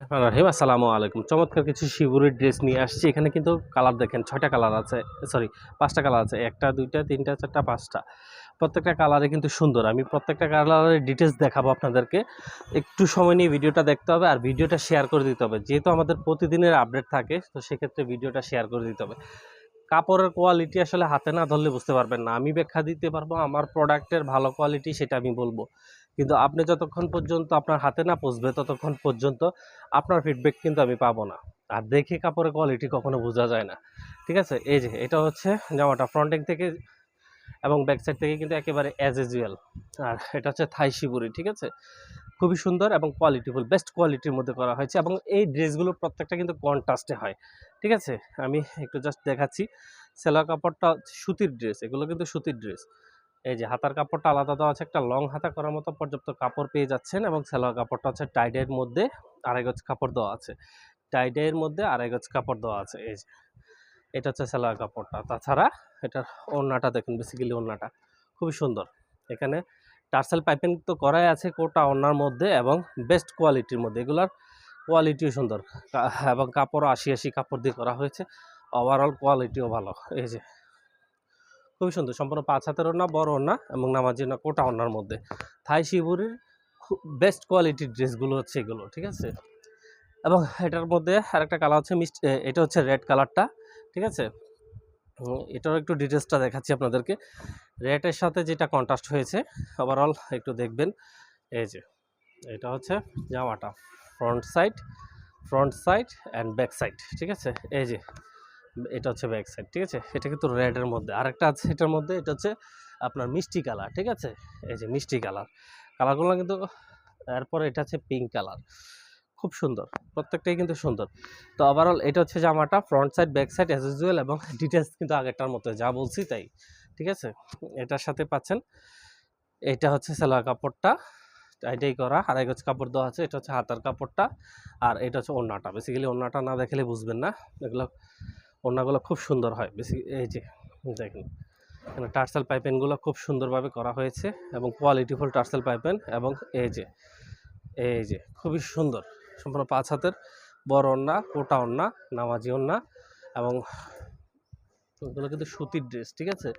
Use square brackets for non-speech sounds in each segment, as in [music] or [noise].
রহিম, আসসালামু আলাইকুম। চমৎকার কিছু শিবুরের ড্রেস নিয়ে আসছি। এখানে কিন্তু কালার দেখেন, ছয়টা কালার আছে, সরি, পাঁচটা কালার আছে, একটা, দুইটা, তিনটা, চারটা, পাঁচটা। প্রত্যেকটা কালারে কিন্তু সুন্দর। আমি প্রত্যেকটা কালারের ডিটেলস দেখাবো আপনাদেরকে। একটু সময় নিয়ে ভিডিওটা দেখতে হবে আর ভিডিওটা শেয়ার করে দিতে হবে। যেহেতু আমাদের প্রতিদিনের আপডেট থাকে, তো সেক্ষেত্রে ভিডিওটা শেয়ার করে দিতে হবে। কাপড়ের কোয়ালিটি আসলে হাতে না ধরলে বুঝতে পারবেন না। আমি ব্যাখ্যা দিতে পারব, আমার প্রোডাক্টের ভালো কোয়ালিটি সেটা আমি বলব। কিন্তু আপনি যতক্ষণ পর্যন্ত আপনার হাতে না পৌঁছবে ততক্ষণ পর্যন্ত আপনার ফিডব্যাক কিন্তু আমি পাবো না। আর দেখে কাপড়ের কোয়ালিটি কখনো বোঝা যায় না। ঠিক আছে? এই যে, এটা হচ্ছে জামাটা ফ্রন্টিং থেকে এবং ব্যাক সাইড থেকে কিন্তু একেবারে অ্যাজ ইউজুয়াল আর এটা হচ্ছে থাই শিবুরি, ঠিক আছে? খুবই সুন্দর এবং কোয়ালিটিফুল বেস্ট কোয়ালিটির মধ্যে করা হয়েছে এবং এই ড্রেসগুলো প্রত্যেকটা কিন্তু কন্ট্রাস্টে হয়। ঠিক আছে? আমি একটু জাস্ট দেখাচ্ছি। সেলা কাপড়টা সুতির ড্রেস এগুলো কিন্তু সুতির ড্রেস এই যে হাতার কাপড়টা আলাদা দেওয়া আছে, একটা লং হাতা করার মতো পর্যাপ্ত কাপড় পেয়ে যাচ্ছেন এবং সেলোয়ার কাপড়টা হচ্ছে টাইডের মধ্যে আড়াই গজ কাপড় দেওয়া আছে। টাইডের মধ্যে আড়াই গজ কাপড় দেওয়া আছে, এই যে। এটা হচ্ছে সেলোয়ার কাপড়টা। তাছাড়া এটার ওড়নাটা দেখুন বেসিক্যালি ওড়নাটা। খুবই সুন্দর। এখানে টার্সেল পাইপিং তো করাই আছে কোটা ওড়নার মধ্যে এবং বেস্ট কোয়ালিটির মধ্যে। এগুলার কোয়ালিটিও সুন্দর। এবং কাপড়ও আশি আশি কাপড় দিয়ে করা হয়েছে। ওভারঅল কোয়ালিটিও ভালো। এই যে খুবই সুন্দর। সম্পূর্ণ পাঁচ হাতের ওড়না বড় ওড়না এবং নামাজি না কোটা ওড়নার মধ্যে। থাই শিবুরির বেস্ট কোয়ালিটির ড্রেসগুলো হচ্ছে এগুলো ঠিক আছে? এবং এটার মধ্যে আরেকটা কালার হচ্ছে মিষ্টি এ, এটা হচ্ছে রেড কালারটা ঠিক আছে? এটার একটু ডিটেলসটা দেখাচ্ছি আপনাদেরকে। রেডের সাথে যেটা কন্ট্রাস্ট হয়েছে ওভারঅল একটু দেখবেন। এই যে এটা হচ্ছে জামাটা front side front side and back side ঠিক আছে? এই যে এটা হচ্ছে ব্যাক সাইড ঠিক আছে? এটা কিন্তু রেডের মধ্যে। আরেকটা আছে এটার মধ্যে, এটা হচ্ছে আপনার মিষ্টি কালার ঠিক আছে? এই যে মিষ্টি কালার কালারগুলো কিন্তু, এরপরে এটা হচ্ছে পিঙ্ক কালার খুব সুন্দর, প্রত্যেকটাই কিন্তু সুন্দর। তো ওভারঅল এটা হচ্ছে জামাটা front side back side as usual এবং [laughs] ডিটেলস কিন্তু আগেরটার মতো যা বলছি তাই, ঠিক আছে? এটার সাথে পাচ্ছেন, এটা হচ্ছে সেলোয়ার কাপড়টা, এটাই করা। আড়াই গজ কাপড় দেওয়া আছে, এটা হচ্ছে হাতার কাপড়টা, আর এটা হচ্ছে ওড়নাটা। বেসিক্যালি ওড়নাটা না দেখলে বুঝবেন না। এগুলো ওড়নাগুলো খুব সুন্দর হয়। বেশি এই যে, দেখুন, এখানে টার্সেল পাইপেনগুলো খুব সুন্দরভাবে করা হয়েছে এবং কোয়ালিটিফুল টার্সেল পাইপেন এবং এই যে এই যে, খুবই সুন্দর। সম্পূর্ণ পাঁচ হাতের, বড় ওড়না কোটা ওড়না, নামাজি ওড়না এবং এগুলো কিন্তু সুতির ড্রেস, ঠিক আছে?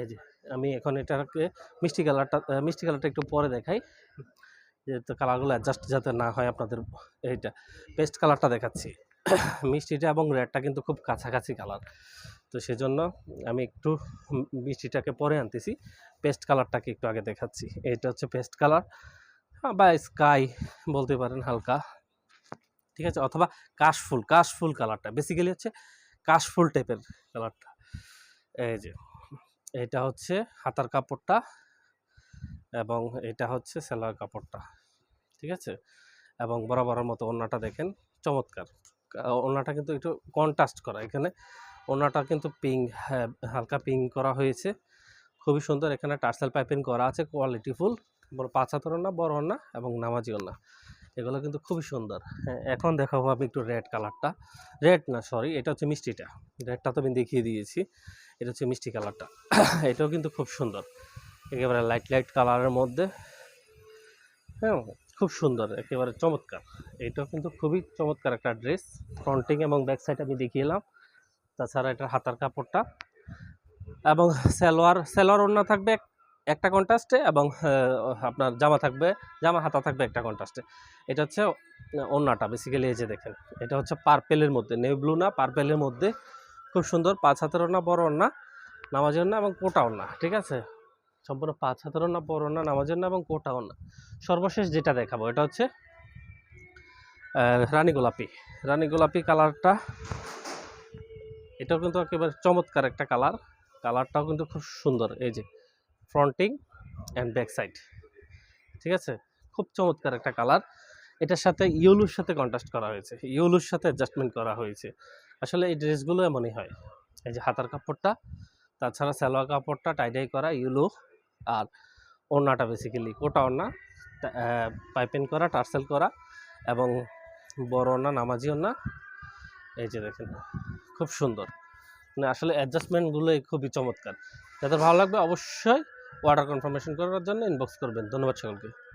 এই যে, আমি এখন এটাকে মিষ্টি কালারটা মিষ্টি কালারটা একটু পরে দেখাই। যেহেতু কালারগুলো অ্যাডজাস্ট যাতে না হয় আপনাদের এইটা পেস্ট কালারটা দেখাচ্ছি। মিষ্টিটা এবং রেডটা কিন্তু খুব কাছাকাছি কালার তো সেজন্য আমি একটু মিষ্টিটাকে পরে আনতেছি। পেস্ট কালারটাকে একটু আগে দেখাচ্ছি। এটা হচ্ছে পেস্ট কালার বা স্কাই বলতে পারেন হালকা। ঠিক আছে? অথবা কাশফুল কাশফুল কালারটা বেসিক্যালি হচ্ছে কাশফুল টাইপের কালারটা এই যে, এটা হচ্ছে হাতার কাপড়টা এবং এটা হচ্ছে সেলার কাপড়টা। ঠিক আছে? এবং বরাবরের মতো ওড়নাটা দেখেন। চমৎকার। ওড়নাটা কিন্তু একটু কন্ট্রাস্ট করা। এখানে ওড়নাটা কিন্তু পিঙ্ক হ্যাঁ হালকা পিঙ্ক করা হয়েছে। খুবই সুন্দর এখানে টার্সেল পাইপিং করা আছে কোয়ালিটিফুল বড় পাঁচ হাতের ওড়না বড় ওড়না এবং নামাজি ওড়না। এগুলো কিন্তু খুবই সুন্দর। হ্যাঁ এখন দেখাবো আমি একটু রেড কালারটা রেড না সরি এটা হচ্ছে মিষ্টিটা। রেডটা তো আমি দেখিয়ে দিয়েছি। এটা হচ্ছে মিষ্টি কালারটা [coughs] এটাও কিন্তু খুব সুন্দর। একেবারে লাইট লাইট কালারের মধ্যে। হ্যাঁ খুব সুন্দর, একেবারে চমৎকার। এটাও কিন্তু খুবই চমৎকার একটা ড্রেস। ফ্রন্টিং এবং ব্যাক সাইড আমি দেখিয়ে এলাম। তাছাড়া এটার হাতার কাপড়টা। এবং সালোয়ার সালোয়ার ওড়না থাকবে একটা কন্ট্রাস্টে এবং আপনার জামা থাকবে, জামা হাতা থাকবে একটা কন্ট্রাস্টে এটা হচ্ছে ওড়নাটা বেসিক্যালি এই যে দেখেন। এটা হচ্ছে পার্পেলের মধ্যে নেভ ব্লু না পার্পেলের মধ্যে। খুব সুন্দর, পাঁচ হাতের ওড়না, বড় ওড়না নামাজের ওড়না এবং কোটা ওড়না, ঠিক আছে? সম্পূর্ণ পাঁচ হাতের না বড় না নামাজি ওড়না এবং কোটাও ওড়না। সর্বশেষ যেটা দেখাবো, এটা হচ্ছে রানী গোলাপি। রানী গোলাপি কালারটা, এটাও কিন্তু একেবারে চমৎকার একটা কালার। কালারটাও কিন্তু খুব সুন্দর, এই যে ফ্রন্টিং অ্যান্ড ব্যাক সাইড ঠিক আছে? খুব চমৎকার একটা কালার। এটার সাথে ইউলুর সাথে কন্ট্রাস্ট করা হয়েছে। ইউলুর সাথে অ্যাডজাস্টমেন্ট করা হয়েছে। আসলে এই ড্রেসগুলো এমনই হয়। এই যে হাতার কাপড়টা, তাছাড়া সালোয়ার কাপড়টা টাইডাই করা ইউলু আর ওড়নাটা বেসিক্যালি কোটা ওড়না পাইপেন করা, টার্সেল করা এবং বড় ওড়না, নামাজি ওড়না। এই যে দেখেন, খুব সুন্দর। মানে আসলে অ্যাডজাস্টমেন্টগুলোই খুবই চমৎকার। যাদের ভালো লাগবে অবশ্যই অর্ডার কনফার্মেশন করার জন্য ইনবক্স করবেন। ধন্যবাদ সকলকে।